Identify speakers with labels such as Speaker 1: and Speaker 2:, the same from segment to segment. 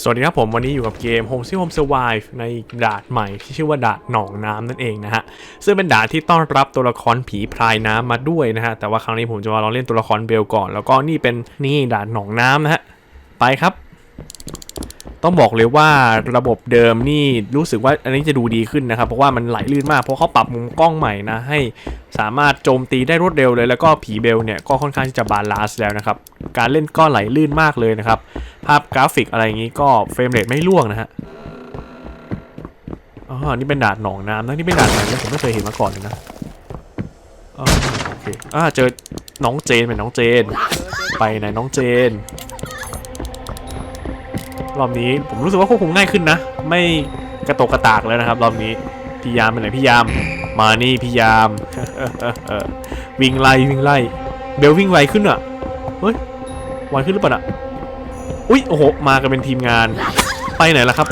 Speaker 1: สวัสดีครับผมวันนี้อยู่กับเกม Home Sweet Home Survive ในดาดใหม่ที่ชื่อว่าดาดหนองน้ำนั่นเองนะฮะซึ่งเป็นดาดที่ต้อนรับตัวละครผีพรายน้ำมาด้วยนะฮะแต่ว่าครั้งนี้ผมจะมาลองเล่นตัวละครเบลก่อน แล้วก็นี่เป็นนี่ดาดหนองน้ำนะฮะไปครับ ต้องบอกเลยว่าระบบเดิมนี่รู้สึกว่าอันนี้จะดูดีขึ้นนะครับ เพราะว่ามันไหลลื่นมากเพราะเขาปรับมุมกล้องใหม่นะให้สามารถโจมตีได้รวดเร็วเลย แล้วก็ผีเบลเนี่ยก็ค่อนข้างที่จะบาลานซ์แล้วนะครับ การเล่นก็ไหลลื่นมากเลยนะครับ ภาพกราฟิกอะไรอย่างนี้ก็เฟรมเรทไม่ร่วงนะฮะอ๋อนี่เป็นดานหนองน้ำนะนี่เป็นดานใหม่นะผมไม่เคยเห็นมาก่อนเลยนะโอเคอ่าเจอน้องเจนเป็นน้องเจน ไปไหนน้องเจน รอบนี้ผมรู้สึกว่าควบคุมง่ายขึ้นนะ ไม่กระตกกระตากแล้วนะครับ รอบนี้พี่ยามเป็นไหนพี่ยาม มานี่พี่ยาม วิ่งไล่วิ่งไล่เบลวิ่งไวขึ้นอะเฮ้ยไวขึ้นหรือเปล่าอะอุ๊ยโอ้โหมากันเป็นทีมงาน ไปไหนล่ะครับ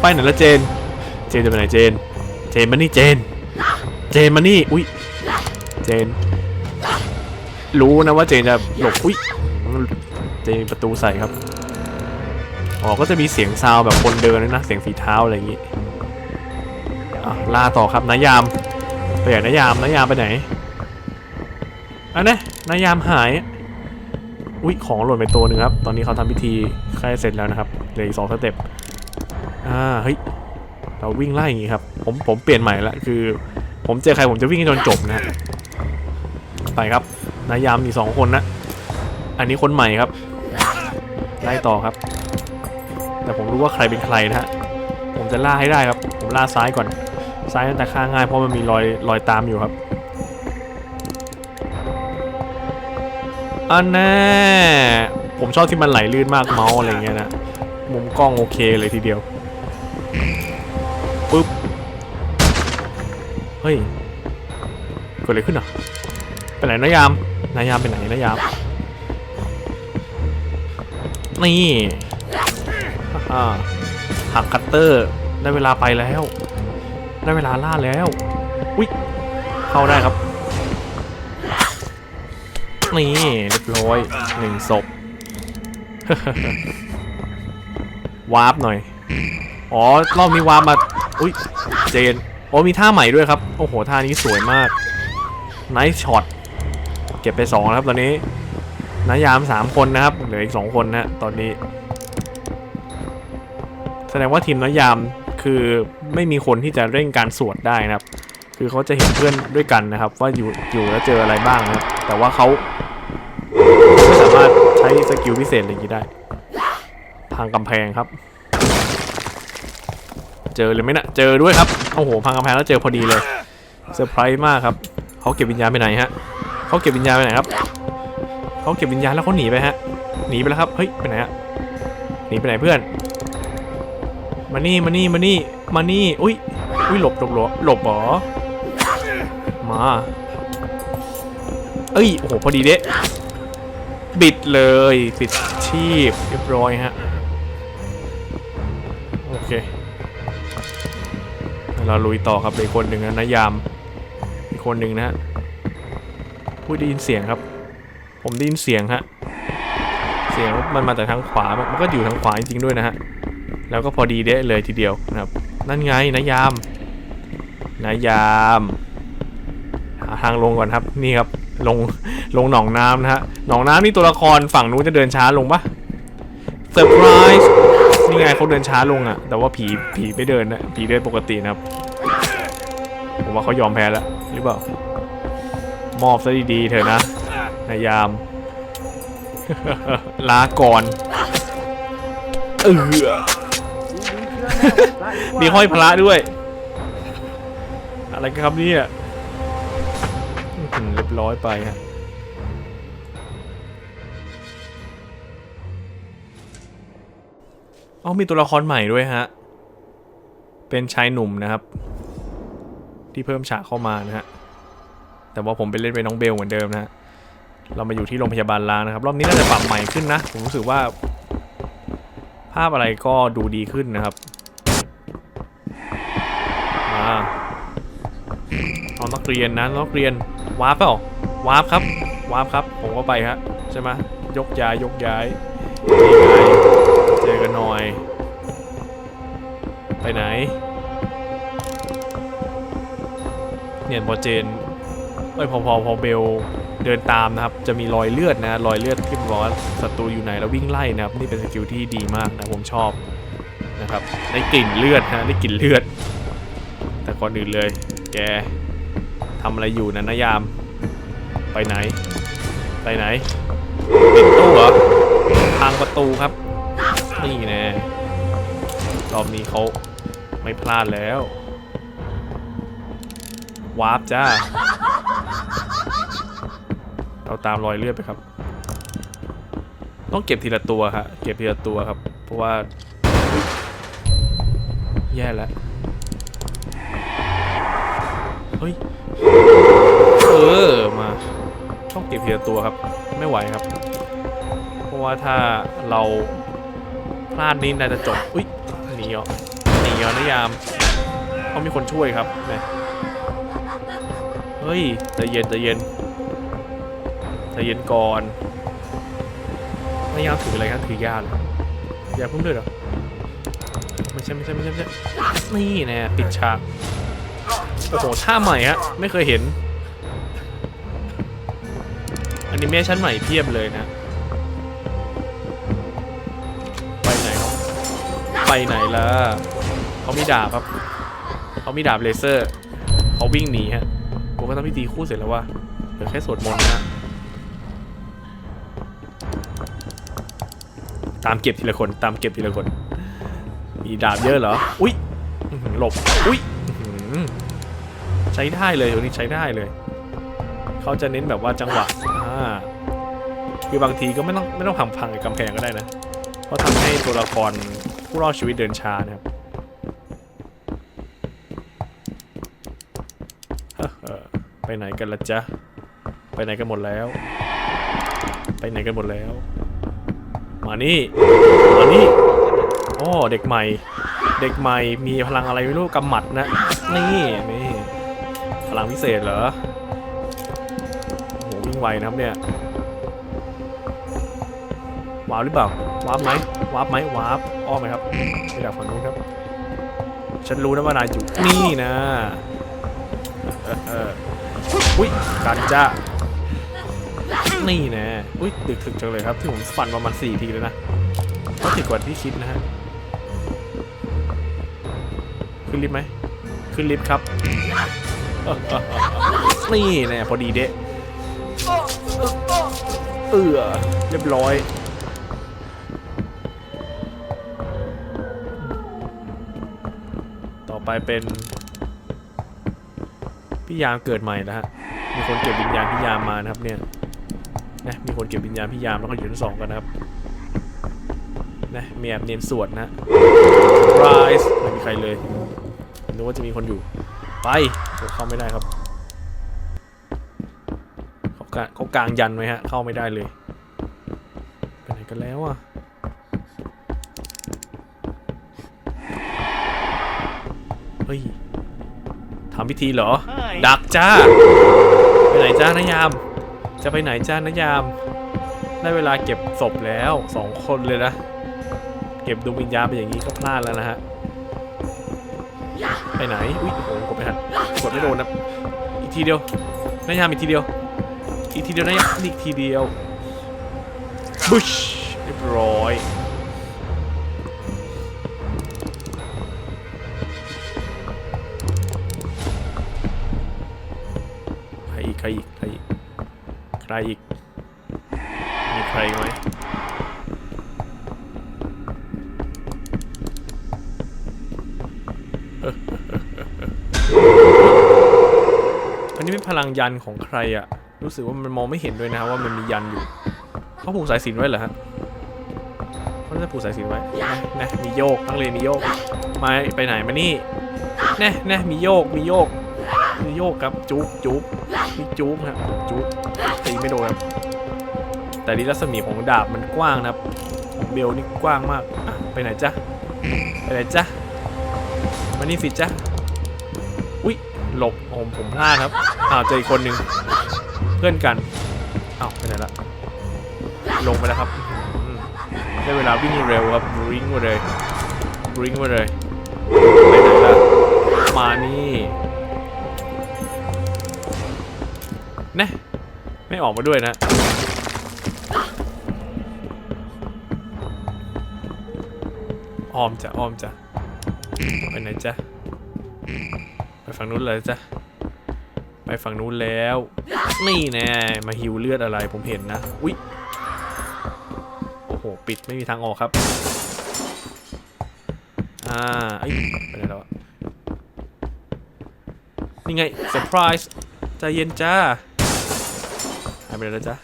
Speaker 1: ไปไหนละเจน เจนจะไปไหนเจน เจนมานี่เจน เจนมานี่อุ๊ยเจน รู้นะว่าเจนจะหลบอุ๊ยเจนประตูใส่ครับ อ๋อ ก็จะมีเสียงซาวแบบคนเดินนะ เสียงฝีเท้าอะไรอย่างงี้ล่าต่อครับนายามไปไหนนายามนายามไปไหนอันนี้นายามหาย อุ๊ยของหล่นไปตัวหนึ่งครับ ตอนนี้เขาทำพิธีใกล้เสร็จแล้วนะครับเหลืออีกสองสเต็ปอ่าเฮ้ยเราวิ่งไล่อย่างงี้ครับ ผมผมเปลี่ยนใหม่ละคือ ผมเจอใครผมจะวิ่งให้จนจบนะฮะไปครับนายามมีสองคนนะอันนี้คนใหม่ครับไล่ต่อครับ แต่ผมรู้ว่าใครเป็นใครนะฮะผมจะล่าให้ได้ครับ ผมล่าซ้ายก่อน ซ้ายน่าจะฆ่าง่ายเพราะมันมีรอยรอยตามอยู่ครับอันแน่ผมชอบที่มันไหลลื่นมากเมาส์อะไรเงี้ยนะ มุมกล้องโอเคเลยทีเดียวปึ๊บ เฮ้ยเกิดอะไรขึ้นอะไปไหนนายามนายามไปไหนนายาม นี่ ฮ่าๆหักคัตเตอร์ได้เวลาไปแล้ว ได้เวลาล่าแล้วอุ๊ยเข้าได้ครับนี่เรียบร้อยหนึ่งศพวาร์ปหน่อย อ๋อ รอบนี้วาร์ปมา อุ้ย เจน โอ้มีท่าใหม่ด้วยครับ โอ้โห ท่านี้สวยมากไนท์ช็อต เก็บไปสองแล้วครับตอนนี้นายามสามคนนะครับ เหลืออีกสองคนนะตอนนี้ ดงว่าทีมนายยามคือไม่มีคนที่จะเร่งการสวดได้นะครับ คือเขาจะเห็นเพื่อนด้วยกันนะครับ ว่าอยู่อยู่แล้วเจออะไรบ้างนะครับแต่ว่าเขาไม่สามารถใช้สกิลพิเศษอะไรนี้ได้พังกำแพงครับ เจอเลยไหมนะเจอด้วยครับโอ้โหพังกำแพงแล้วเจอพอดีเลยเซอร์ไพรส์มากครับเขาเก็บวิญญาณไปไหนฮะเขาเก็บวิญญาณไปไหนครับเขาเก็บวิญญาณแล้วเขาหนีไปฮะหนีไปแล้วครับเฮ้ยไปไหนฮะหนีไปไหนเพื่อน มานี่มานี่มานี่มานี่อุ้ยอุ้ยหลบหลบหลบหลบหรอมาเอ้ยโอ้โหพอดีเด้บิดเลยปิดชีพเรียบร้อยฮะโอเคเราลุยต่อครับอีกคนหนึ่งนะนายามอีกคนหนึ่งนะฮะพูดได้ยินเสียงครับ ผมได้ยินเสียงฮะเสียงมันมาจากทางขวามันก็อยู่ทางขวาจริงๆด้วยนะฮะ แล้วก็พอดีเด้เลยทีเดียวนะครับ นั่นไงนายามนายามหาทางลงก่อนครับนี่ครับลงลงหนองน้ำนะฮะหนองน้ำนี่ตัวละครฝั่งนู้นจะเดินช้าลงปะเซอร์ไพรส์นี่ไงเขาเดินช้าลงอะแต่ว่าผีผีไม่เดินนะผีเดินปกตินะครับผมว่าเขายอมแพ้แล้วหรือเปล่ามอบซะดีๆเถอะนะนายาม ลาก่อนเออ มีห้อยพระด้วย อะไรกันครับเนี่ยอื้อหือเรียบร้อยไปฮะอ๋อมีตัวละครใหม่ด้วยฮะ เป็นชายหนุ่มนะครับ ที่เพิ่มฉากเข้ามานะฮะ แต่ว่าผมไปเล่นเป็นน้องเบลเหมือนเดิมนะฮะ เรามาอยู่ที่โรงพยาบาลล้างนะครับ รอบนี้น่าจะปรับใหม่ขึ้นนะ ผมรู้สึกว่า ภาพอะไรก็ดูดีขึ้นนะครับ อนักเรียนนะนักเรียนวาร์ปเปล่าวาร์ปครับวาร์ปครับ ผมก็ไปฮะใช่ไหมยกย้ายยกย้ายเจอกันหน่อย ไปไหน เนี่ยพอเจนเอ้ยพอพอพอเบลเดินตามนะครับ จะมีรอยเลือดนะรอยเลือดที่บอกว่าศัตรูอยู่ไหนแล้ววิ่งไล่นะครับ นี่เป็นสกิลที่ดีมากนะผมชอบนะครับได้กลิ่นเลือดนะได้กลิ่นเลือด แต่ก่อนอื่นเลย แก ทำอะไรอยู่นะนายาม ไปไหน ไปไหนปิดตู้เหรอทางประตูครับ นี่แน่รอบนี้เขาไม่พลาดแล้ววาร์ปจ้า เราตามรอยเลือดไปครับ ต้องเก็บทีละตัวครับเก็บทีละตัวครับ เพราะว่า แย่แล้ว เฮ้ย เออมาต้องเก็บทีละตัวครับ ไม่ไหวครับ เพราะว่าถ้าเราพลาดนี้น่าจะจบอุ้ยหนีเหรอหนีเหรอนะยามเขามีคนช่วยครับแหมเฮ้ยใจเย็นใจเย็นใจเย็นก่อนนายามถืออะไรครับถือยาเลยยาพุ่มเลือดเหรอไม่ใช่ไม่ใช่ไม่ใช่ไม่ใช่นี่แน่ปิดฉากโอ้โหท่าใหม่ฮะไม่เคยเห็น นิเมชันใหม่เพียบเลยนะ ไปไหน ไปไหนล่ะเขามีดาบครับเขามีดาบเลเซอร์เขาวิ่งหนีฮะผมก็ทำพิธีคู่เสร็จแล้วว่าเหลือแค่สวดมนต์นะตามเก็บทีละคนตามเก็บทีละคน มีดาบเยอะเหรอ อุ๊ยหลบ อุ๊ยใช้ได้เลยตัวนี้ใช้ได้เลย เขาจะเน้นแบบว่าจังหวะอ่าคือบางทีก็ไม่ต้องไม่ต้องพังพังกับกำแพงก็ได้นะ เพราะทำให้ตัวละครผู้รอดชีวิตเดินช้านะครับเออไปไหนกันละจ๊ะ ไปไหนกันหมดแล้ว ไปไหนกันหมดแล้ว มานี่มานี่อ๋อเด็กใหม่ เด็กใหม่มีพลังอะไรไม่รู้กำหมัดนะ นี่นี่พลังพิเศษเหรอ งไวนะครับเนี่ย วาร์ปหรือเปล่า วาร์ปไหมวาร์ปไหมวาร์ปอ้อมไหมครับไม่ดักฝั่งนู้นครับ ฉันรู้นะว่านายจุนี่นะเอออุ้ยกันจ้านี่นะอุ้ยดึกถึกจังเลยครับที่ผมฟันประมาณสี่ทีเลยนะก็ถึกกว่าที่คิดนะฮะขึ้นลิฟต์ไหมขึ้นลิฟต์ครับนี่แน่พอดีเดะ เออเรียบร้อย ต่อไปเป็น พี่ยามเกิดใหม่นะฮะ มีคนเก็บวิญญาณพี่ยามมานะครับเนี่ยนะมีคนเก็บวิญญาณพี่ยามแล้วก็อยู่ทั้งสองกันนะครับนะมีแอบเนียนสวดนะไรส์ไม่มีใครเลยนึกว่าจะมีคนอยู่ ไปเข้าไม่ได้ครับ เขากางเขากางยันไว้ฮะ เข้าไม่ได้เลยไปไหนกันแล้วอะเฮ้ยทำพิธีเหรอ ดักจ้า ไปไหนจ้านายาม จะไปไหนจ้านายาม ได้เวลาเก็บศพแล้วสองคนเลยนะ เก็บดวงวิญญาณไปอย่างนี้ก็พลาดแล้วนะฮะ ไปไหน อุ้ยโอ้โหกดไม่ทันกดไม่โดนนะ อีกทีเดียวนายามอีกทีเดียว อีกทีเดียวนายามอีกทีเดียวบุชเรียบร้อยใครอีกใครอีกใครอีกใครอีกมีใครอีกไหมอันนี้เป็นพลังยันของใครอะ รู้สึกว่ามันมองไม่เห็นด้วยนะครับว่ามันมียันอยู่เขาผูกสายสิญจนไว้เหรอฮะเขาจะผูกสายสิญจนไว้นะนะมีโยกทั้งเลนมีโยกมาไปไหนมานี่แน่แน่มีโยกมีโยกมีโยกครับจุกจุกมีจุกฮะจุกตีไม่โดนครับแต่ดีรัศมีของดาบมันกว้างนะครับของเบลนี่กว้างมากอะไปไหนจ๊ะไปไหนจ๊ะมานี่สิจ๊ะอุ๊ยหลบผมผมพลาดครับอ้าวเจออีกคนหนึ่ง เพื่อนกันเอ้าไปไหนละลงไปแล้วครับได้เวลาวิ่งเร็วครับริงมาเลยริงมาเลยไปไหนละมานี่นะไม่ออกมาด้วยนะออมจ้ะออมจ้ะไปไหนจ้ะไปฝั่งนู้นเลยจ้ะ ไปฝั่งนู้นแล้ว นี่แน่มาฮิวเลือดอะไรผมเห็นนะอุ๊ยโอ้โห ปิดไม่มีทางออกครับ อ่าไอ้ไปไหนแล้วอะนี่ไงเซอร์ไพรส์ใจเย็นจ้าหายไปไหนแล้วจ้ะ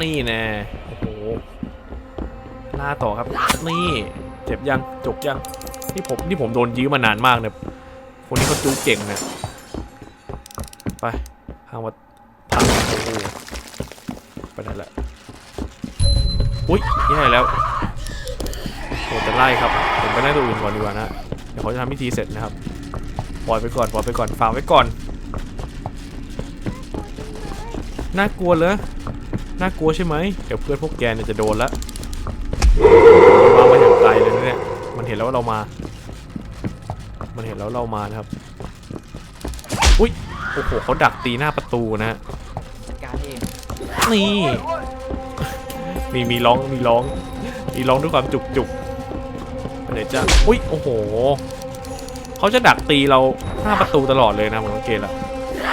Speaker 1: นี่แน่โอ้โหล่าต่อครับ นี่ เจ็บยังจกยัง นี่ผมนี่ผมโดนยื้อมานานมากเนี่ยคนนี้เขาจู้เก่งเนี่ย ไปพังมาพังโอ้ไปไหนละอุ้ยแย่แล้วโหจะไล่ครับผมไปไล่ตัวอื่นก่อนดีกว่านะเดี๋ยวเขาจะทำพิธีเสร็จนะครับปล่อยไปก่อนปล่อยไปก่อนฝากไว้ก่อนน่ากลัวเลยน่ากลัวใช่ไหมเดี๋ยวเพื่อนพวกแกเนี่ยจะโดนละวางมาอย่างไกลเลยนะเนี่ยมันเห็นแล้วว่าเรามา มันเห็นแล้วเรามานะครับ โอ้โหเขาดักตีหน้าประตูนะฮะ
Speaker 2: จัดการเอง
Speaker 1: นี่ มีมีร้องมีร้อง มีร้องด้วยความจุกจุกอันไหนจะอุ้ยโอ้โหเขาจะดักตีเราหน้าประตูตลอดเลยนะผมสังเกตแล้ว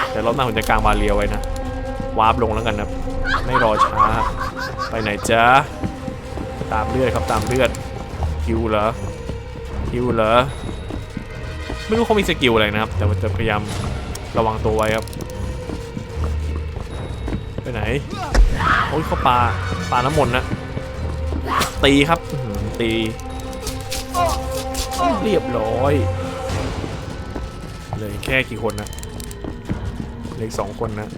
Speaker 1: เดี๋ยวรอบหน้าผมจะกางบาเรียไว้นะวาร์ปลงแล้วกันนะไม่รอช้า ไปไหนจ๊ะตามเลือดครับตามเลือดฮิวเหรอฮิวเหรอไม่รู้เขามีสกิลอะไรนะครับ แต่มันจะพยายาม ระวังตัวไว้ครับ ไปไหน โอ้ยเขาปลาปลาน้ำมนต์นะตีครับตี เรียบร้อยเลยแค่กี่คนนะเหลืออกสองคนนะ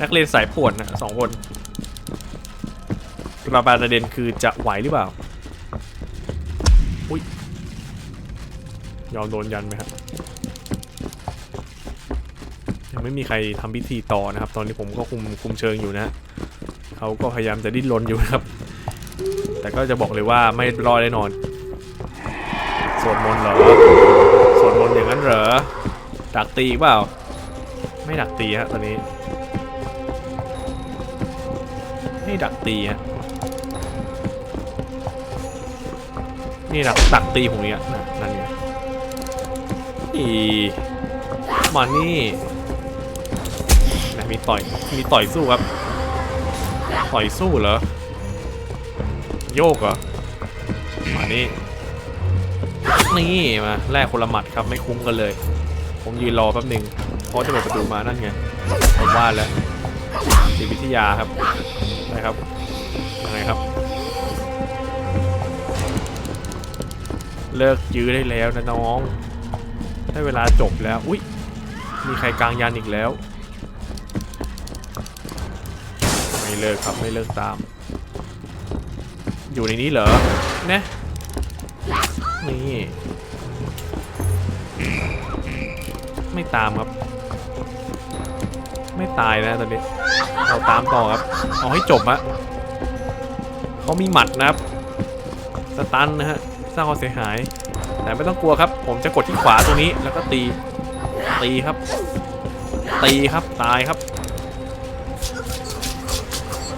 Speaker 1: นักเรียนสายป่วนนะสองคนประเด็นคือจะไหวหรือเปล่า อุ้ยยอมโดนยันไหมครับ ยัง ไม่มีใครทำพิธีต่อนะครับ ตอนนี้ผมก็คุมคุมเชิงอยู่นะเขาก็พยายามจะดิ้นรนอยู่นะครับ แต่ก็จะบอกเลยว่าไม่รอดแน่นอนสวดมนต์เหรอสวดมนต์อย่างนั้นเหรอดักตีเปล่า ไม่ดักตีฮะตอนนี้ไม่ดักตีฮะนี่ดักดักตีผมเนี่ยนะนั่นไงอีมานี่ มีต่อยมีต่อยสู้ครับ ต่อยสู้เหรอ โยกเหรอ มานี่ นี่มาแลกคนละหมัดครับไม่คุ้มกันเลย ผมยืนรอแป๊บหนึ่งเพราะจะเปิดประตูมานั่นไง ผมว่าแล้วจิตวิทยาครับนะครับยังไงครับ เลิกยื้อได้แล้วนะน้อง ได้เวลาจบแล้ว อุ๊ย มีใครกลางยันอีกแล้ว เลิกครับไม่เลิกตาม อยู่ในนี้เหรอเนะนี่ไม่ตามครับ ไม่ตายนะตอนนี้เราตามต่อครับเอาให้จบอะเขามีหมัดนะครับสตันนะฮะสร้างความเสียหาย แต่ไม่ต้องกลัวครับ ผมจะกดที่ขวาตรงนี้แล้วก็ตีตีครับ ตีครับตายครับ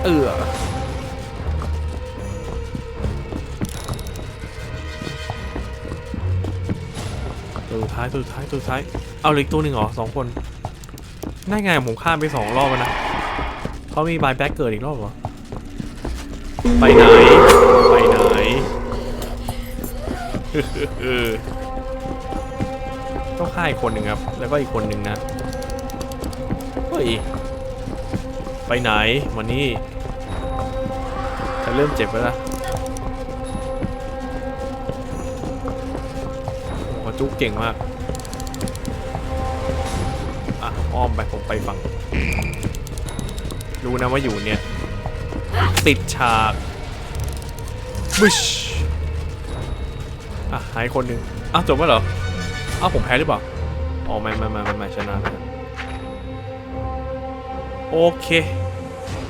Speaker 1: เออตัวสุดท้ายตัวสุดท้ายตัวสุดท้าย เอาเหล็กตัวหนึ่งเหรอสองคน ได้ไงผมข้ามไปสองรอบแล้วนะเขามีบายแบ็กเกิดอีกรอบเหรอ ไปไหน ไปไหนต้องฆ่าอีกคนหนึ่งครับ แล้วก็อีกคนหนึ่งนะ เฮ้ย ไปไหนมานี่จะเริ่มเจ็บแล้วนะโอ้จุกเก่งมากอะอ้อมไปผมไปฝั่งรู้นะว่าอยู่เนี่ย ติดฉากบึชอะหายคนหนึ่งอ้าวจบแล้วเหรออ้าวผมแพ้หรือเปล่าอ๋อไม่ไม่ไม่ไม่ไม่ชนะโอเค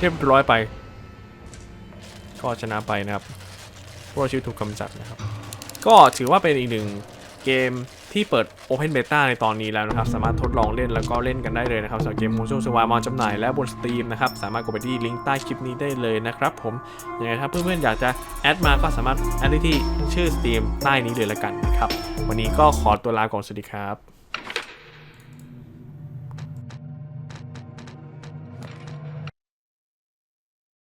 Speaker 1: เรียบร้อยไปก็ชนะไปนะครับพวกชื่อถูกกำจัดนะครับ ก็ถือว่าเป็นอีกหนึ่งเกมที่เปิด Open Beta ในตอนนี้แล้วนะครับ สามารถทดลองเล่นแล้วก็เล่นกันได้เลยนะครับสำหรับเกม Mojo s w a มาจำหน่ายและบน Steam นะครับ สามารถกดไปที่ลิงก์ใต้คลิปนี้ได้เลยนะครับผมยังไงครับเพื่อนๆอยากจะแอดมาก็สามารถแอดได้ที่ชื่อ Steam ใต้นี้เลยละกันนะครับ วันนี้ก็ขอตัวลาก่อนสวัสดีครับ